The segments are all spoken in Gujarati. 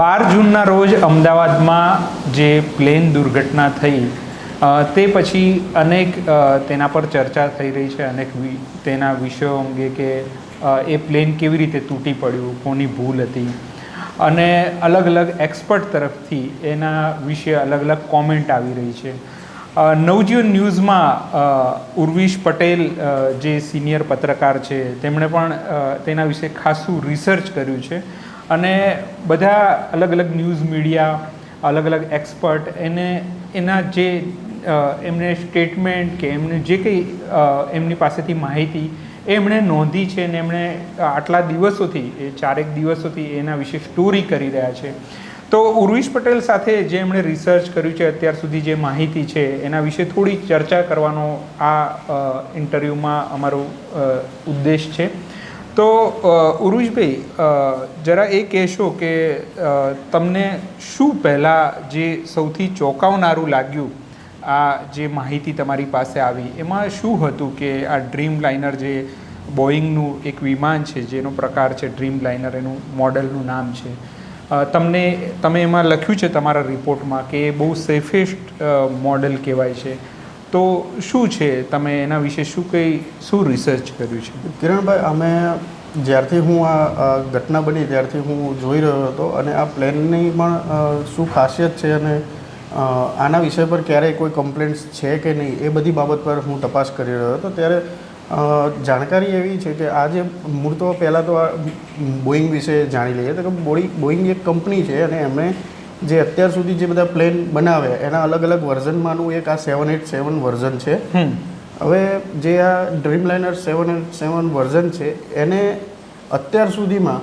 બાર જૂનના રોજ અમદાવાદમાં જે પ્લેન દુર્ઘટના થઈ તે પછી અનેક તેના પર ચર્ચા થઈ રહી છે, અનેક તેના વિષયો અંગે કે એ પ્લેન કેવી રીતે તૂટી પડ્યું, કોની ભૂલ હતી. અને અલગ અલગ એક્સપર્ટ તરફથી એના વિશે અલગ અલગ કોમેન્ટ આવી રહી છે. નવજીવન ન્યૂઝમાં ઉર્વિશ પટેલ જે સિનિયર પત્રકાર છે, તેમણે પણ તેના વિશે ખાસું રિસર્ચ કર્યું છે. અને બધા અલગ અલગ ન્યૂઝ મીડિયા, અલગ અલગ એક્સપર્ટ, એને, એના જે એમને સ્ટેટમેન્ટ કે એમને જે કંઈ એમની પાસેથી માહિતી એમણે નોંધી છે ને એમણે આટલા દિવસોથી, એ ચારેક દિવસોથી એના વિશે સ્ટોરી કરી રહ્યા છે. તો ઉર્વિશ પટેલ સાથે જે એમણે રિસર્ચ કર્યું છે, અત્યાર સુધી જે માહિતી છે, એના વિશે થોડી ચર્ચા કરવાનો આ ઇન્ટરવ્યૂમાં અમારો ઉદ્દેશ છે. તો ઉરુજભાઈ જરા એ કહેશો કે તમને શું પહેલાં જે સૌથી ચોંકાવનારું લાગ્યું આ જે માહિતી તમારી પાસે આવી? એમાં શું હતું કે આ ડ્રીમ લાઇનર જે બોઈંગનું એક વિમાન છે, જેનો પ્રકાર છે ડ્રીમ લાઇનર એનું મોડલનું નામ છે? તમને, તમે એમાં લખ્યું છે તમારા રિપોર્ટમાં કે એ બહુ સેફેસ્ટ મોડલ કહેવાય છે. તો શું છે? તમે એના વિશે શું કંઈ, શું રિસર્ચ કર્યું છે? કિરણભાઈ, અમે જ્યારથી હું આ ઘટના બની ત્યારથી હું જોઈ રહ્યો હતો અને આ પ્લેનની પણ શું ખાસિયત છે અને આના વિષય પર ક્યારેય કોઈ કમ્પ્લેન્ટ્સ છે કે નહીં એ બધી બાબત પર હું તપાસ કરી રહ્યો હતો. ત્યારે જાણકારી એવી છે કે આ જે મૂળ તો પહેલાં તો આ બોઈંગ વિશે જાણી લઈએ તો કે બોઈંગ એક કંપની છે અને એમણે જે અત્યાર સુધી જે બધા પ્લેન બનાવે એના અલગ અલગ વર્ઝનમાંનું એક આ સેવન એટ સેવન વર્ઝન છે. હવે જે આ ડ્રીમલાઇનર સેવન એટ સેવન વર્ઝન છે એને અત્યાર સુધીમાં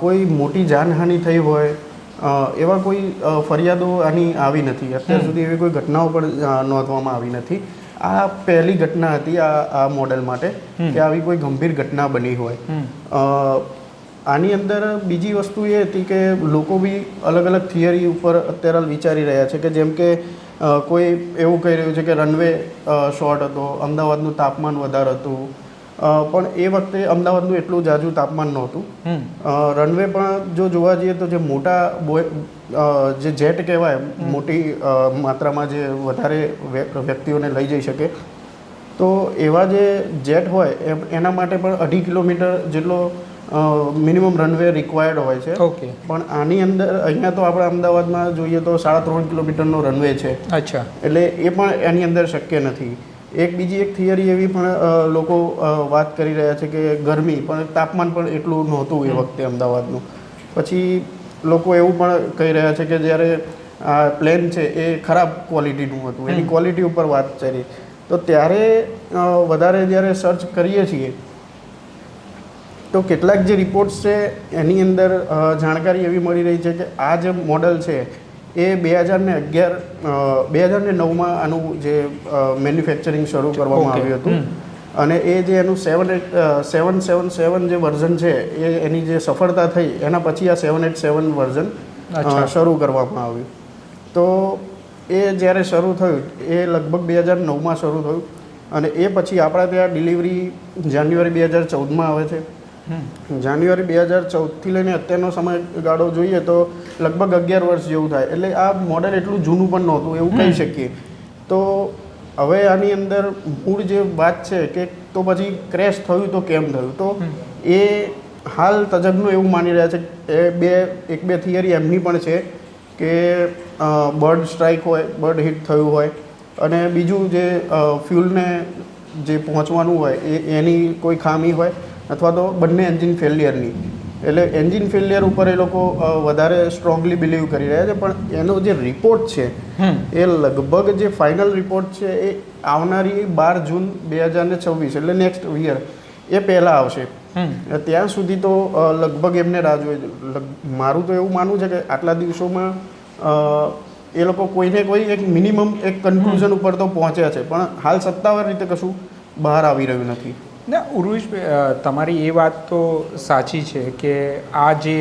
કોઈ મોટી જાનહાનિ થઈ હોય એવા કોઈ ફરિયાદો આની આવી નથી. અત્યાર સુધી એવી કોઈ ઘટનાઓ પણ નોંધવામાં આવી નથી. આ પહેલી ઘટના હતી આ આ મોડેલ માટે કે આવી કોઈ ગંભીર ઘટના બની હોય. આની અંદર બીજી વસ્તુ એ હતી કે લોકો બી અલગ અલગ થિયરી ઉપર અત્યારે વિચારી રહ્યા છે કે જેમ કે કોઈ એવું કહી રહ્યું છે કે રનવે શોર્ટ હતો અમદાવાદનું તાપમાન વધારે હતું. પણ એ વખતે અમદાવાદનું એટલું જાજુ તાપમાન નહોતું. રનવે પણ જો જોવા જઈએ તો જે મોટા બોય જે જેટ કહેવાય મોટી માત્રામાં જે વધારે વ્યક્તિઓને લઈ જઈ શકે. તો એવા જે જેટ હોય એના માટે પણ અઢી કિલોમીટર જેટલો મિનિમમ રનવે રિક્વાયર્ડ હોય છે. ઓકે પણ આની અંદર અહીંયા તો આપણે અમદાવાદમાં જોઈએ તો સાડા ત્રણ કિલોમીટરનો રનવે છે. અચ્છા. એટલે એ પણ એની અંદર શક્ય નથી. એક બીજી એક થિયરી એવી પણ લોકો વાત કરી રહ્યા છે કે ગરમી પણ તાપમાન પણ એટલું નહોતું એ વખતે અમદાવાદનું. પછી લોકો એવું પણ કહી રહ્યા છે કે જ્યારે આ પ્લેન છે એ ખરાબ ક્વોલિટીનું હતું. એની ક્વોલિટી ઉપર વાત કરી. તો ત્યારે વધારે જ્યારે સર્ચ કરીએ છીએ તો કેટલાક જે રિપોર્ટ્સ છે એની અંદર જાણકારી એવી મળી રહી છે કે આ જે મોડલ છે એ બે હજાર ને અગિયાર બે હજાર ને નવમાં આનું જે મેન્યુફેક્ચરિંગ શરૂ કરવામાં આવ્યું હતું. અને એ જે એનું સેવન એટ સેવન સેવન સેવન જે વર્ઝન છે એ એની જે સફળતા થઈ એના પછી આ સેવન એટ સેવન વર્ઝન શરૂ કરવામાં આવ્યું. તો એ જ્યારે શરૂ થયું એ લગભગ બે હજાર નવમાં શરૂ થયું. અને એ પછી આપણા ત્યાં ડિલિવરી જાન્યુઆરી બે હજાર ચૌદમાં આવે છે. જાન્યુઆરી બે હજાર ચૌદથી લઈને અત્યારનો સમયગાળો જોઈએ તો લગભગ અગિયાર વર્ષ જેવું થાય. એટલે આ મોડેલ એટલું જૂનું પણ નહોતું એવું કહી શકીએ. તો હવે આની અંદર મૂળ જે વાત છે કે તો પછી ક્રેશ થયું તો કેમ થયું? તો એ હાલ તજજ્ઞો એવું માની રહ્યા છે એ બે એક બે થિયરી એમની પણ છે કે બર્ડ સ્ટ્રાઇક હોય બર્ડ હિટ થયું હોય અને બીજું જે ફ્યુલને જે પહોંચવાનું હોય એ એની કોઈ ખામી હોય. અથવા તો બંને એન્જિન ફેલિયરની એટલે એન્જિન ફેલિયર ઉપર એ લોકો વધારે સ્ટ્રોંગલી બિલીવ કરી રહ્યા છે પણ એનો જે રિપોર્ટ છે એ લગભગ જે ફાઇનલ રિપોર્ટ છે એ આવનારી બાર જૂન બે હજાર ને છવ્વીસ એટલે નેક્સ્ટ યર એ પહેલાં આવશે. ત્યાં સુધી તો લગભગ એમને રાહ જોઈએ મારું તો એવું માનવું છે કે આટલા દિવસોમાં એ લોકો કોઈને કોઈ એક મિનિમમ એક કન્ક્લુઝન ઉપર તો પહોંચ્યા છે. પણ હાલ સત્તાવાર રીતે કશું બહાર આવી રહ્યું નથી. ના, ઉર્વિશ તમારી એ વાત તો સાચી છે કે આ જે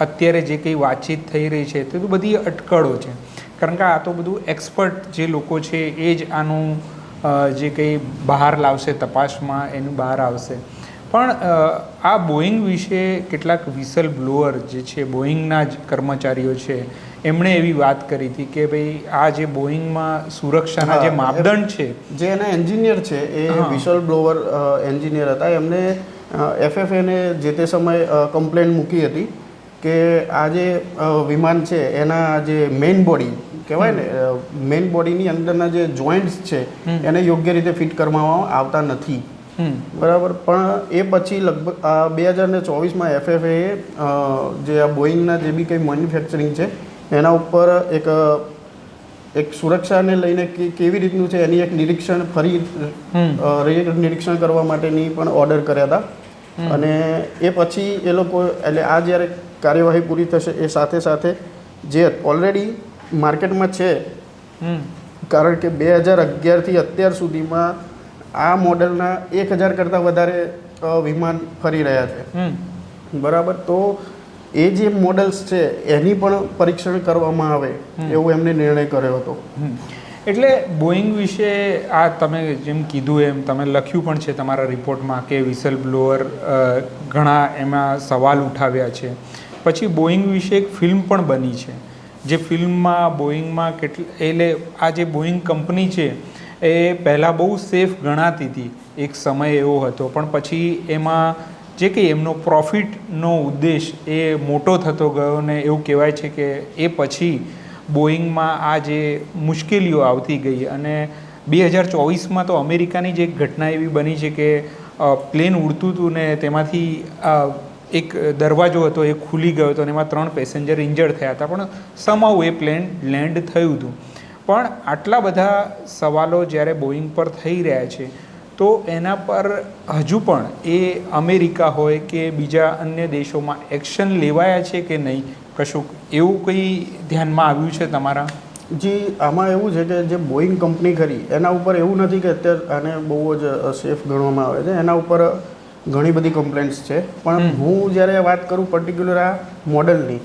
અત્યારે જે કંઈ વાતચીત થઈ રહી છે, તે તો બધી અટકળો છે. કારણ કે આ તો બધું એક્સપર્ટ જે લોકો છે, એ જ આનું જે કંઈ બહાર લાવશે, તપાસમાં એનું બહાર આવશે. પણ આ બોઈંગ વિશે કેટલાક વિસલ બ્લોઅર જે છે બોઈંગના જ કર્મચારીઓ છે એમણે એવી વાત કરી હતી કે ભાઈ આ જે બોઈંગમાં સુરક્ષાના જે માપદંડ છે જે એના એન્જિનિયર છે એ. વિશલ બ્લોવર એન્જિનિયર હતા. એમને એફએફએને જે તે સમયે કમ્પ્લેન મૂકી હતી કે આ જે વિમાન છે એના જે મેઇન બોડી કહેવાય ને મેઇન બોડીની અંદરના જે જોઈન્ટ્સ છે એને યોગ્ય રીતે ફિટ કરવામાં આવતા નથી. બરાબર? પણ એ પછી લગભગ બે હજાર ને ચોવીસમાં એફએફએ જે આ બોઈંગના જે બી કંઈ મેન્યુફેક્ચરિંગ છે એના ઉપર એક એક સુરક્ષાને લઈને કે કેવી રીતનું છે એની એક નિરીક્ષણ ફરી. નિરીક્ષણ કરવા માટેની પણ ઓર્ડર કર્યા હતા. અને એ પછી એ લોકો એટલે આ જ્યારે કાર્યવાહી પૂરી થશે એ સાથે સાથે જે ઓલરેડી માર્કેટમાં છે કારણ કે બે હજાર અગિયારથી અત્યાર સુધીમાં આ મોડલના એક હજાર કરતાં વધારે વિમાન ફરી રહ્યા છે. બરાબર? તો એ જે મોડલ્સ છે એની પણ પરીક્ષણ કરવામાં આવે એવું એમને નિર્ણય કર્યો હતો. એટલે બોઈંગ વિશે આ તમે જેમ કીધું એમ તમે લખ્યું પણ છે તમારા રિપોર્ટમાં કે વિસલ બ્લોઅર ઘણા એમાં સવાલ ઉઠાવ્યા છે. પછી બોઈંગ વિશે એક ફિલ્મ પણ બની છે. જે ફિલ્મમાં બોઈંગમાં કેટલી એટલે આ જે બોઈંગ કંપની છે એ પહેલાં બહુ સેફ ગણાતી હતી. એક સમય એવો હતો પણ પછી એમાં જે કંઈ એમનો પ્રોફિટનો ઉદ્દેશ એ મોટો થતો ગયો ને એવું કહેવાય છે કે એ પછી બોઈંગમાં આ જે મુશ્કેલીઓ આવતી ગઈ અને બે હજાર ચોવીસમાં તો અમેરિકાની જ ઘટના એવી બની છે કે પ્લેન ઉડતું હતું ને તેમાંથી એક દરવાજો હતો એ ખુલી ગયો હતો અને એમાં ત્રણ પેસેન્જર ઇન્જર્ડ થયા હતા. પણ સમાવ એ પ્લેન લેન્ડ થયું હતું. પણ આટલા બધા સવાલો જ્યારે બોઈંગ પર થઈ રહ્યા છે તો એના પર હજુ પણ એ અમેરિકા હોય કે બીજા અન્ય દેશોમાં એક્શન લેવાયા છે કે નહીં? કશુંક એવું કંઈ ધ્યાનમાં આવ્યું છે તમારા? જી આમાં એવું છે કે જે બોઈંગ કંપની ખરી એના ઉપર એવું નથી કે અત્યારે આને બહુ જ સેફ ગણવામાં આવે છે. એના ઉપર ઘણી બધી કમ્પ્લેન્ટ્સ છે. પણ હું જ્યારે વાત કરું પર્ટિક્યુલર આ મોડલની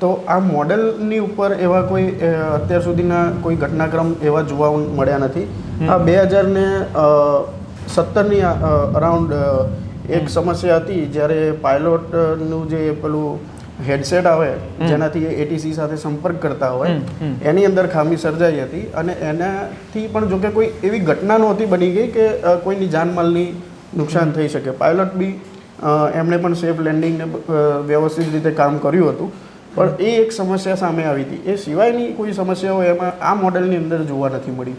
તો આ મોડલની ઉપર એવા કોઈ અત્યાર સુધીના કોઈ ઘટનાક્રમ એવા જોવા મળ્યા નથી. આ બે હજાર ને સત્તરની અરાઉન્ડ એક સમસ્યા હતી જ્યારે પાયલોટનું જે પેલું હેડસેટ આવે જેનાથી જેનાથી એટીસી સાથે સંપર્ક કરતા હોય. એની અંદર ખામી સર્જાઈ હતી અને એનાથી પણ જોકે કોઈ એવી ઘટના નહોતી બની ગઈ કે કોઈની જાનમાલની નુકસાન થઈ શકે. પાયલોટ બી એમણે પણ સેફ લેન્ડિંગને વ્યવસ્થિત રીતે કામ કર્યું હતું. પણ એ એક સમસ્યા સામે આવી હતી. એ સિવાયની કોઈ સમસ્યાઓ એમાં આ મોડેલની અંદર જોવા નથી મળી.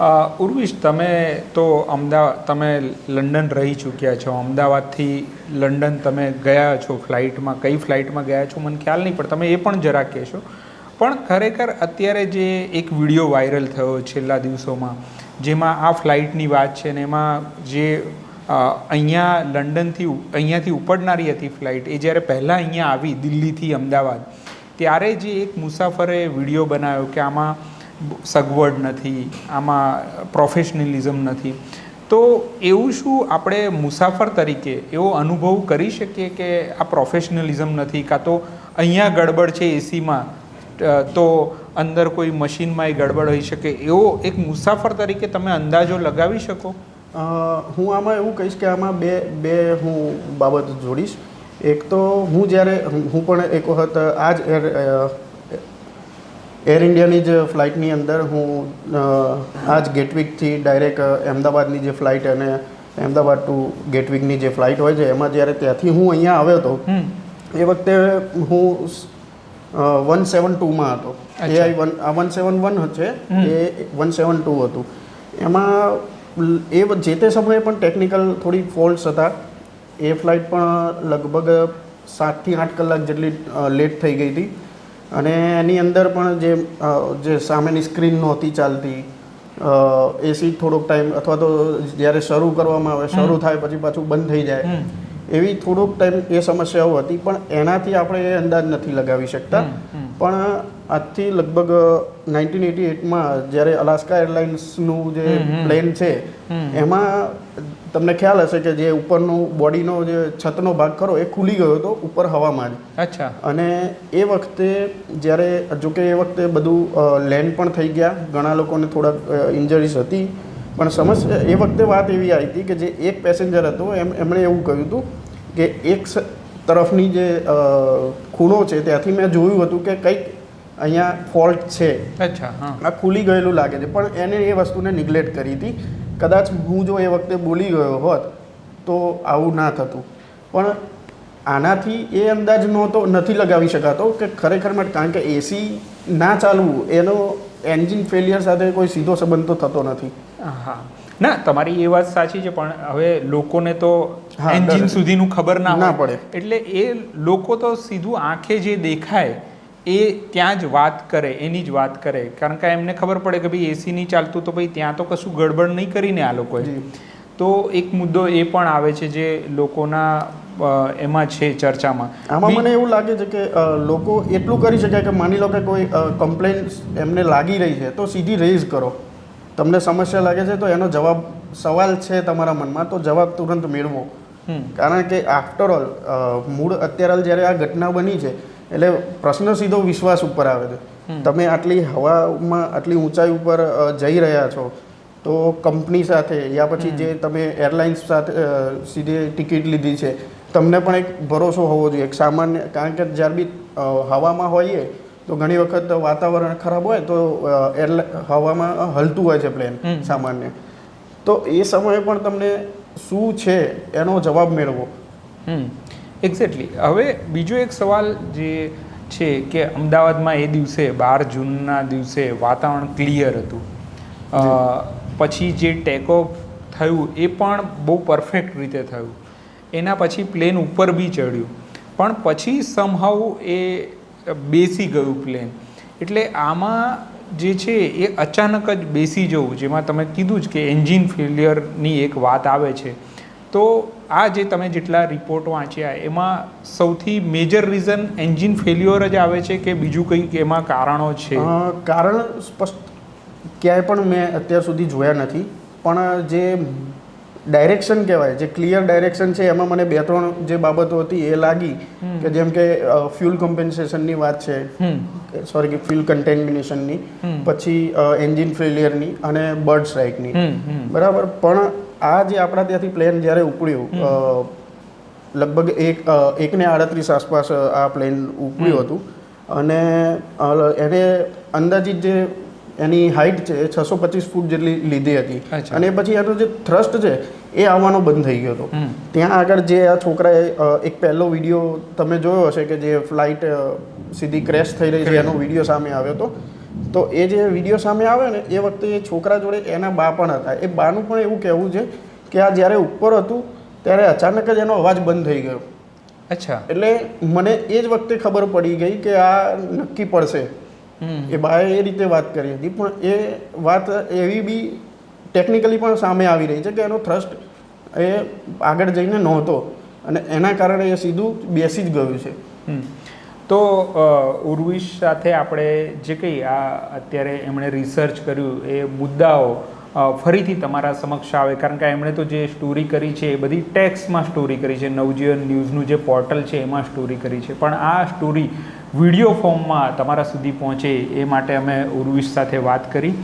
ઉર્વિશ, તમે તો અમદાવાદ, તમે લંડન રહી ચૂક્યા છો. અમદાવાદથી લંડન તમે ગયા છો ફ્લાઇટમાં? કઈ ફ્લાઇટમાં ગયા છો? મને ખ્યાલ નહીં, પણ તમે એ પણ જરા કહેશો. પણ ખરેખર અત્યારે જે એક વીડિયો વાયરલ થયો છેલ્લા દિવસોમાં, જેમાં આ ફ્લાઇટની વાત છે ને, એમાં જે અહીંયા લંડનથી અહીંયાથી ઉપડનારી હતી ફ્લાઇટ, એ જ્યારે પહેલાં અહીંયા આવી દિલ્હીથી અમદાવાદ, ત્યારે જે એક મુસાફરે વીડિયો બનાવ્યો કે આમાં સગવડ નથી, આમાં પ્રોફેશનલિઝમ નથી. તો એવું શું આપણે મુસાફર તરીકે એવો અનુભવ કરી શકીએ કે આ પ્રોફેશનલિઝમ નથી? કાં તો અહીંયા ગડબડ છે એસીમાં તો અંદર કોઈ મશીનમાં એ ગડબડ હોઈ શકે? એવો એક મુસાફર તરીકે તમે અંદાજો લગાવી શકો? હું આમાં એવું કહીશ કે આમાં બે બે હું બાબત જોડીશ. એક તો હું જ્યારે, હું પણ એક વખત આ જ એર ઇન્ડિયાની જ ફ્લાઇટની અંદર હું આ જ ગેટવિકથી ડાયરેક્ટ અમદાવાદની જે ફ્લાઇટ અને અમદાવાદ ટુ ગેટવિકની જે ફ્લાઇટ હોય છે એમાં જ્યારે ત્યાંથી હું અહીંયા આવ્યો હતો એ વખતે હું વન સેવન ટુમાં હતો. એ એઆઈ વન આ વન સેવન વન છે એ વન સેવન ટુ હતું. એમાં એ જે તે સમયે પણ ટેકનિકલ થોડી ફોલ્ટ્સ હતા. એ ફ્લાઇટ પણ લગભગ સાતથી આઠ કલાક જેટલી લેટ થઈ ગઈ હતી. અને એની અંદર પણ જે જે સામેની સ્ક્રીન નહોતી ચાલતી એસી થોડોક ટાઈમ અથવા તો જ્યારે શરૂ કરવામાં આવે શરૂ થાય પછી પાછું બંધ થઈ જાય. એવી થોડોક ટાઈમ એ સમસ્યાઓ હતી પણ એનાથી આપણે એ અંદાજ નથી લગાવી શકતા. પણ આજથી લગભગ નાઇન્ટીન એટી એટમાં જ્યારે અલાસ્કા એરલાઇન્સનું જે. પ્લેન છે એમાં તમને ખ્યાલ હશે કે જે ઉપરનું બોડીનો જે છતનો ભાગ ખરો એ ખુલી ગયો હતો ઉપર હવામાં જ. અચ્છા. અને એ વખતે જ્યારે જોકે એ વખતે બધું લેન્ડ પણ થઈ ગયા. ઘણા લોકોને થોડાક ઇન્જરીસ હતી. પણ સમસ્યા એ વખતે વાત એવી આવી હતી કે જે એક પેસેન્જર હતો એમ એમણે એવું કહ્યું હતું કે એક તરફની જે ખૂણો છે ત્યાંથી મેં જોયું હતું કે કંઈક અહીંયા ફોલ્ટ છે. અચ્છા હા. આ ખુલી ગયેલું લાગે છે. પણ એને એ વસ્તુને નિગ્લેક્ટ કરી હતી. કદાચ હું જો એ વખતે બોલી ગયો હોત તો આવું ના થતું. પણ આનાથી એ અંદાજ નહોતો નથી લગાવી શકાતો કે ખરેખર માટે કારણ કે એસી ના ચાલવું એનો એન્જિન ફેલિયર સાથે કોઈ સીધો સંબંધ તો થતો નથી. હા. ના તમારી એ વાત સાચી છે પણ હવે લોકોને તો એન્જિન સુધીનું ખબર ના ના પડે. એટલે એ લોકો તો સીધું આંખે જે દેખાય એ ત્યાં જ વાત કરે એની જ વાત કરે. કારણ કે એમને ખબર પડે કે ભાઈ એસી નહીં ચાલતું તો ભાઈ ત્યાં તો કશું ગડબડ નહીં કરીને આ લોકોએ. તો એક મુદ્દો એ પણ આવે છે જે લોકોના એમાં છે ચર્ચામાં. આમાં મને એવું લાગે છે કે લોકો એટલું કરી શકાય કે માની લો કે કોઈ કમ્પ્લેન એમને લાગી રહી છે તો સીધી રેઝ કરો. તમને સમસ્યા લાગે છે તો એનો જવાબ સવાલ છે તમારા મનમાં તો જવાબ તુરંત મેળવો. કારણ કે આફ્ટર ઓલ મૂળ અત્યારે જ્યારે આ ઘટના બની છે એટલે પ્રશ્ન સીધો વિશ્વાસ ઉપર આવે છે. તમે આટલી હવામાં આટલી ઊંચાઈ ઉપર જઈ રહ્યા છો તો કંપની સાથે યા પછી જે તમે એરલાઇન્સ સાથે સીધી ટિકિટ લીધી છે તમને પણ એક ભરોસો હોવો જોઈએ. એક સામાન્ય કારણ કે જ્યારે બી હવામાં હોઈએ તો ઘણી વખત વાતાવરણ ખરાબ હોય તો એરલા હવામાં હલતું હોય છે પ્લેન સામાન્ય. તો એ સમયે પણ તમને શું છે એનો જવાબ મેળવો. હમ. એક્ઝેક્ટલી હવે બીજો એક સવાલ જે છે કે અમદાવાદમાં એ દિવસે બાર જૂનના દિવસે વાતાવરણ ક્લિયર હતું. પછી જે ટેક ઓફ થયું એ પણ બહુ પરફેક્ટ રીતે થયું. એના પછી પ્લેન ઉપર બી ચડ્યું. પણ પછી સમહાવ એ બેસી ગયું પ્લેન એટલે આમાં જે છે એ અચાનક જ બેસી જવું જેમાં તમે કીધું જ કે એન્જિન ફેલિયરની એક વાત આવે છે. તો આ જે તમે જેટલા રિપોર્ટ વાંચ્યા એમાં સૌથી મેજર રીઝન એન્જિન ફેલ્યોર જ આવે છે કે બીજું કંઈક એમાં કારણો છે? કારણ સ્પષ્ટ ક્યાંય પણ મેં અત્યાર સુધી જોયા નથી. પણ જે ડાયરેક્શન કહેવાય જે ક્લિયર ડાયરેક્શન છે એમાં મને બે ત્રણ જે બાબતો હતી એ લાગી કે જેમ કે ફ્યુલ કમ્પેન્સેશનની વાત છે સોરી કે ફ્યુલ કન્ટેમિનેશનની પછી એન્જિન ફેલિયરની અને બર્ડ સ્ટ્રાઇકની બરાબર? પણ આ જે આપણા ત્યાંથી પ્લેન જ્યારે ઉપડ્યું લગભગ એક એકને આડત્રીસ આસપાસ આ પ્લેન ઉપડ્યું હતું. અને એને અંદાજિત જે એની હાઇટ છે એ છસો પચીસ ફૂટ જેટલી લીધી હતી. અને પછી એનો જે થ્રસ્ટ છે એ આવવાનો બંધ થઈ ગયો હતો. ત્યાં આગળ જે આ છોકરાએ એક પહેલો વીડિયો તમે જોયો હશે કે જે ફ્લાઇટ સીધી ક્રેશ થઈ રહી છે એનો વીડિયો સામે આવ્યો હતો. તો એ જે વીડિયો સામે આવે ને એ વખતે એ છોકરા જોડે એના બા પણ હતા. એ બાનું પણ એવું કહેવું છે કે આ જ્યારે ઉપર હતું ત્યારે અચાનક જ એનો અવાજ બંધ થઈ ગયો. અચ્છા. એટલે મને એ જ વખતે ખબર પડી ગઈ કે આ નક્કી પડશે. હમ. એ બાએ એ રીતે વાત કરી હતી. પણ એ વાત એવી બી ટેકનિકલી પણ સામે આવી રહી છે કે એનો થ્રસ્ટ એ આગળ જઈને નહોતો. અને એના કારણે એ સીધું બેસી જ ગયું છે. હમ. તો ઉર્વિશ સાથે આપણે જે કંઈ આ અત્યારે એમણે રિસર્ચ કર્યું એ મુદ્દાઓ ફરીથી તમારા સમક્ષ આવે. કારણ કે એમણે તો જે સ્ટોરી કરી છે એ બધી ટેક્સમાં સ્ટોરી કરી છે. નવજીવન ન્યૂઝનું જે પોર્ટલ છે એમાં સ્ટોરી કરી છે. પણ આ સ્ટોરી વીડિયો ફોર્મમાં તમારા સુધી પહોંચે એ માટે અમે ઉર્વિશ સાથે વાત કરી.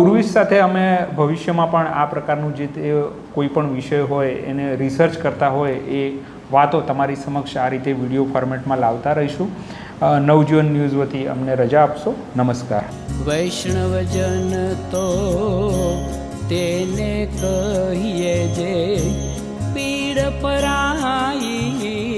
ઉર્વિશ સાથે અમે ભવિષ્યમાં પણ આ પ્રકારનું જે તે કોઈ પણ વિષય હોય, એને રિસર્ચ કરતા હોય એ વાતો તમારી સમક્ષ આ રીતે વીડિયો ફોર્મેટમાં લાવતા રહીશું. નવજીવન ન્યૂઝ વતી અમને રજા આપશો. નમસ્કાર. વૈષ્ણવજન તો તેને કહીએ જે પીડ પરાઈ